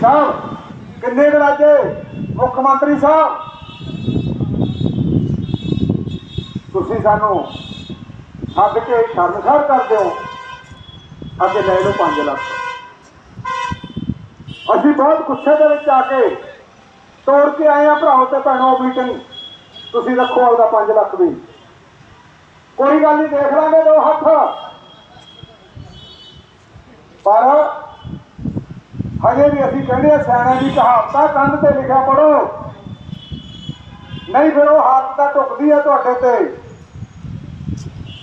ਸਾਹਿਬ, ਕਿੰਨੇ ਦਰਾਜੇ ਮੁੱਖ ਮੰਤਰੀ ਸਾਹਿਬ? ਤੁਸੀਂ ਸਾਨੂੰ ਸੱਦ ਕੇ ਸ਼ਰਮਸਾਰ ਕਰਦੇ ਦਿਓ ਅੱਗੇ ਲੈ ਲਓ 5 ਲੱਖ। ਅਸੀਂ ਬਹੁਤ ਗੁੱਸੇ ਦੇ ਵਿੱਚ ਆ ਕੇ ਤੋੜ ਕੇ ਆਏ ਆ ਭਰਾਓ ਤੇ ਭੈਣੋ ਮੀਟਿੰਗ ਤੁਸੀਂ ਰੱਖੋ ਆਪਦਾ 5 ਲੱਖ ਵੀ। ਕੋਈ ਗੱਲ ਨਹੀਂ ਦੇਖ ਲਾਂਗੇ ਦੋ ਹੱਥ। ਪਰ ਹਜੇ ਵੀ ਅਸੀਂ ਕਹਿੰਦੇ ਆ ਸਿਆਣਿਆਂ ਦੀ ਕਹਾਵਤਾਂ ਕੰਨ ਤੇ ਲਿਖਿਆ ਪੜੋ ਨਹੀਂ ਫਿਰ ਉਹ ਹੱਥ ਤਾਂ ਢੁਕਦੀ ਆ ਤੁਹਾਡੇ ਤੇ।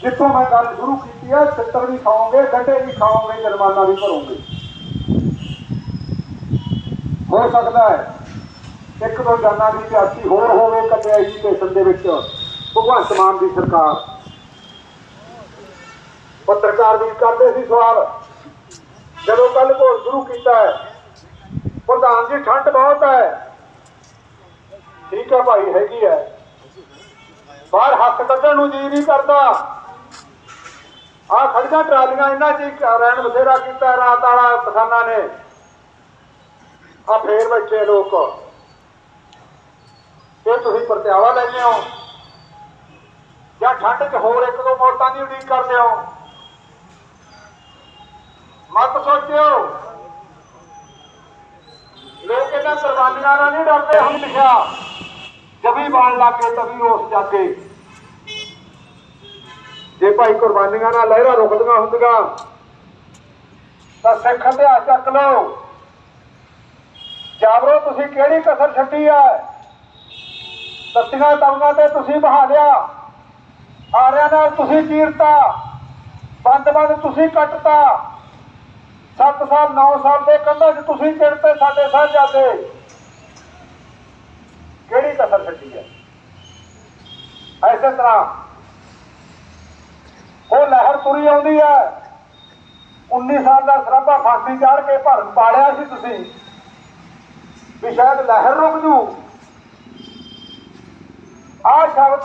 ਜਿੱਥੋਂ ਮੈਂ ਗੱਲ ਸ਼ੁਰੂ ਕੀਤੀ ਆ, ਛਿੱਤਰ ਵੀ ਖਾਓਗੇ ਗੰਢੇ ਵੀ ਖਾਓਗੇ, ਜੁਰਮਾਨਾ ਵੀ ਭਰੋਗੇ। ਹੋ ਸਕਦਾ ਹੈ ਇੱਕ ਦੋ ਜਾਨਾਂ ਦੀ ਸਿਆਸੀ ਹੋਰ ਹੋਵੇ ਕੱਲਿਆ ਐਜੂਕੇਸ਼ਨ ਦੇ ਵਿੱਚ। ਭਗਵੰਤ ਮਾਨ ਦੀ ਸਰਕਾਰ। ਪੱਤਰਕਾਰ ਵੀ ਕਰਦੇ ਸੀ ਸਵਾਲ। ਜਦੋਂ ਕੱਲ ਘੋਲ ਸ਼ੁਰੂ ਕੀਤਾ ਪ੍ਰਧਾਨ ਜੀ, ਠੰਡ ਬਹੁਤ ਹੈ। ਠੀਕ ਹੈ ਭਾਈ, ਹੈਗੀ ਹੈ। ਬਾਹਰ ਹੱਥ ਕੱਢਣ ਨੂੰ ਜੀ ਨਹੀਂ ਕਰਦਾ। ਆ ਖੜੀਆਂ ਟਰਾਲੀਆਂ ਇਹਨਾਂ ਚ ਰਹਿਣ ਬਥੇਰਾ ਕੀਤਾ ਰਾਤ ਵਾਲਾ ਕਿਸਾਨਾਂ ਨੇ। ਆ ਫੇਰ ਬੈਠੇ ਲੋਕ। ਇਹ ਤੁਸੀਂ ਪਰਤਿਆਵਾ ਲੈਂਦੇ ਹੋ। ਜਾਂ ਠੰਡ 'ਚ ਹੋਰ ਇੱਕ ਦੋ ਮੌਤਾਂ ਦੀ ਉਡੀਕ ਕਰਦੇ ਹੋ। ਮਤ ਸੋਚਿਓ। ਇਹਨਾਂ ਕੁਰਬਾਨੀਆਂ ਨਾਲ ਨਹੀਂ ਡਰਦੇ ਹੁਣ ਲਿਖਿਆ ਜਬੀ ਬਾਣ ਲੱਗੇ ਤਵੀ ਰੋਸ ਜਾਗੇ। ਜੇ ਭਾਈ ਕੁਰਬਾਨੀਆਂ ਨਾਲ ਲਹਿਰਾਂ ਰੁਕਦੀਆਂ ਹੁੰਦੀਆਂ, ਤਾਂ ਸਿੱਖ ਇਤਿਹਾਸ ਚੱਕ ਲਓ। ਜਾਬਰੋ ਤੁਸੀਂ ਕਿਹੜੀ ਕਸਰ ਛੱਡੀ ਹੈ ਸੱਤੀਆਂ ਤਵੀਆਂ ਤੇ ਤੁਸੀਂ ਬਹਾ ਲਿਆ। ਆਰਿਆਂ ਨਾਲ ਤੁਸੀਂ ਚੀਰਤਾ ਬੰਦ ਬੰਦ ਤੁਸੀਂ ਕੱਟਤਾ। 7 ਸਾਲ 9 ਸਾਲ ਦੇ ਕੰਧਾਂ 'ਚ ਤੁਸੀਂ ਚਿੜਤੇ ਸਾਡੇ ਸਾਹਿਬਜ਼ਾਦੇ। ਕਿਹੜੀ ਕਸਰ ਛੱਡੀ ਹੈ? ਐਸੇ ਤਰ੍ਹਾਂ ਉਹ ਲਹਿਰ ਤੁਰੀ ਆਉਂਦੀ ਹੈ। 19 ਸਾਲ ਦਾ ਸਰਾਭਾ ਫਾਂਸੀ ਚਾੜ ਕੇ ਭਰਨ ਪਾਲਿਆ ਸੀ ਤੁਸੀਂ। ਵੀ ਸ਼ਾਇਦ ਲਹਿਰ ਰੁਕ ਜੂ। ਆ ਸ਼ਬਦ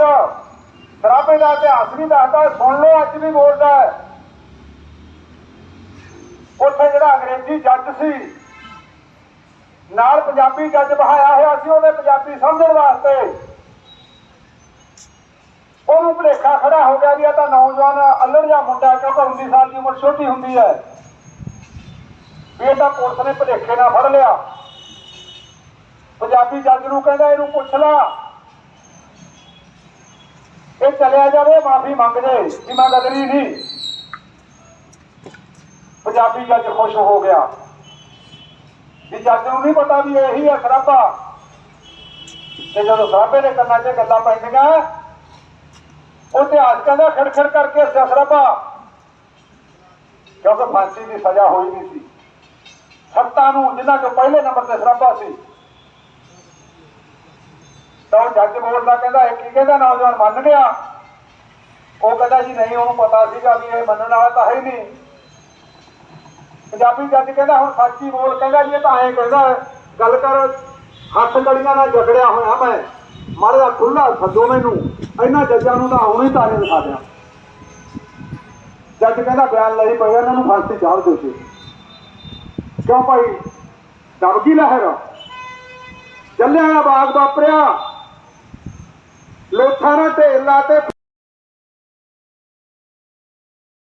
ਸਰਾਭੇ ਦਾ ਇਤਿਹਾਸ ਵੀ ਦੱਸਦਾ, ਸੁਣ ਲਓ, ਅੱਜ ਵੀ ਬੋਲਦਾ ਹੈ। ਉੱਥੇ ਜਿਹੜਾ ਅੰਗਰੇਜ਼ੀ ਜੱਜ ਸੀ, ਨਾਲ ਪੰਜਾਬੀ ਜੱਜ ਬਹਾਇਆ ਹੋਇਆ ਸੀ, ਉਹਨੇ ਪੰਜਾਬੀ ਸਮਝਣ ਵਾਸਤੇ। ਉਹਨੂੰ ਭੁਲੇਖਾ ਖੜਾ ਹੋ ਗਿਆ ਵੀ ਇਹ ਤਾਂ ਨੌਜਵਾਨ ਅਲੜ ਜਾ ਮੁੰਡਾ ਕਿਉਂਕਿ 19 ਸਾਲ ਦੀ ਉਮਰ ਛੋਟੀ ਹੁੰਦੀ ਹੈ। ਵੀ ਇਹ ਤਾਂ ਪੁਲਿਸ ਨੇ ਭੁਲੇਖੇ ਨਾਲ ਫੜ ਲਿਆ। ਪੰਜਾਬੀ ਜੱਜ ਨੂੰ ਕਹਿੰਦਾ, ਇਹਨੂੰ ਪੁੱਛ ਲਾ। ਇਹ ਚਲਿਆ ਜਾਵੇ, ਮਾਫੀ ਮੰਗ ਜੇ ਕਿ ਮੈਂ ਗਦਰੀ ਨਹੀਂ। ਪੰਜਾਬੀ ਜੱਜ ਖੁਸ਼ ਹੋ ਗਿਆ। ਵੀ ਜੱਜ ਨੂੰ ਨਹੀਂ ਪਤਾ ਵੀ ਇਹੀ ਹੈ ਸਰਾਭਾ ਤੇ ਜਦੋਂ ਸਰਾਭੇ ਦੇ ਕੰਨਾਂ 'ਚ ਗੱਲਾਂ ਪੈਂਦੀਆਂ, ਉਹ ਇਤਿਹਾਸ ਕਹਿੰਦਾ ਖੜਖੜ ਕਰਕੇ ਸਰਾਭਾ ਕਿਉਂਕਿ ਫਾਂਸੀ ਦੀ ਸਜ਼ਾ ਹੋਈ ਨਹੀਂ ਸੀ। ਸੱਤਾਂ ਨੂੰ ਜਿਨ੍ਹਾਂ ਚੋਂ ਪਹਿਲੇ ਨੰਬਰ ਤੇ ਸਰਾਭਾ ਸੀ, ਤਾਂ ਉਹ ਜੱਜ ਬੋਲਦਾ ਕਹਿੰਦਾ, ਇਹ ਕੀ ਕਹਿੰਦਾ ਨੌਜਵਾਨ ਮੰਨ ਗਿਆ? ਉਹ ਕਹਿੰਦਾ ਜੀ ਨਹੀਂ, ਉਹਨੂੰ ਪਤਾ ਸੀਗਾ ਵੀ ਇਹ ਮੰਨਣ ਵਾਲਾ ਤਾਂ ਹੈ ਨਹੀਂ। ਪੰਜਾਬੀ ਜੱਜ ਕਹਿੰਦਾ, ਹੁਣ ਸੱਚੀ ਬੋਲ ਕਹਿੰਦਾ ਜੀ, ਇਹ ਤਾਂ ਐਂ ਕਹਿੰਦਾ, ਗੱਲ ਕਰ, ਹੱਥ ਗਲੀਆਂ ਨਾਲ ਜਕੜਿਆ ਹੋਇਆ ਮੈਂ। ਮਾਰਿਆ ਖੁੱਲਾ ਸੱਦੋ ਮੈਨੂੰ ਇਹਨਾਂ ਜੱਜਾਂ ਨੂੰ ਤਾਂ ਹੁਣੇ ਤਾਰੇ ਦਿਖਾ ਦਿਆਂ ਜੱਜ ਕਹਿੰਦਾ, ਬਿਆਨ ਲਈ ਪਏ ਇਹਨਾਂ ਨੂੰ ਫਾਂਸੀ ਚਾੜ ਦਿਓ ਜੀ। ਕਿਉਂ ਭਾਈ? ਦਬਕੀ ਲਹਿਰ? ਚੱਲਿਆ ਬਾਗ ਵਾਪਰਿਆ। ਲੋਥਾਂ ਨਾਲ ਢੇਲਾ ਤੇ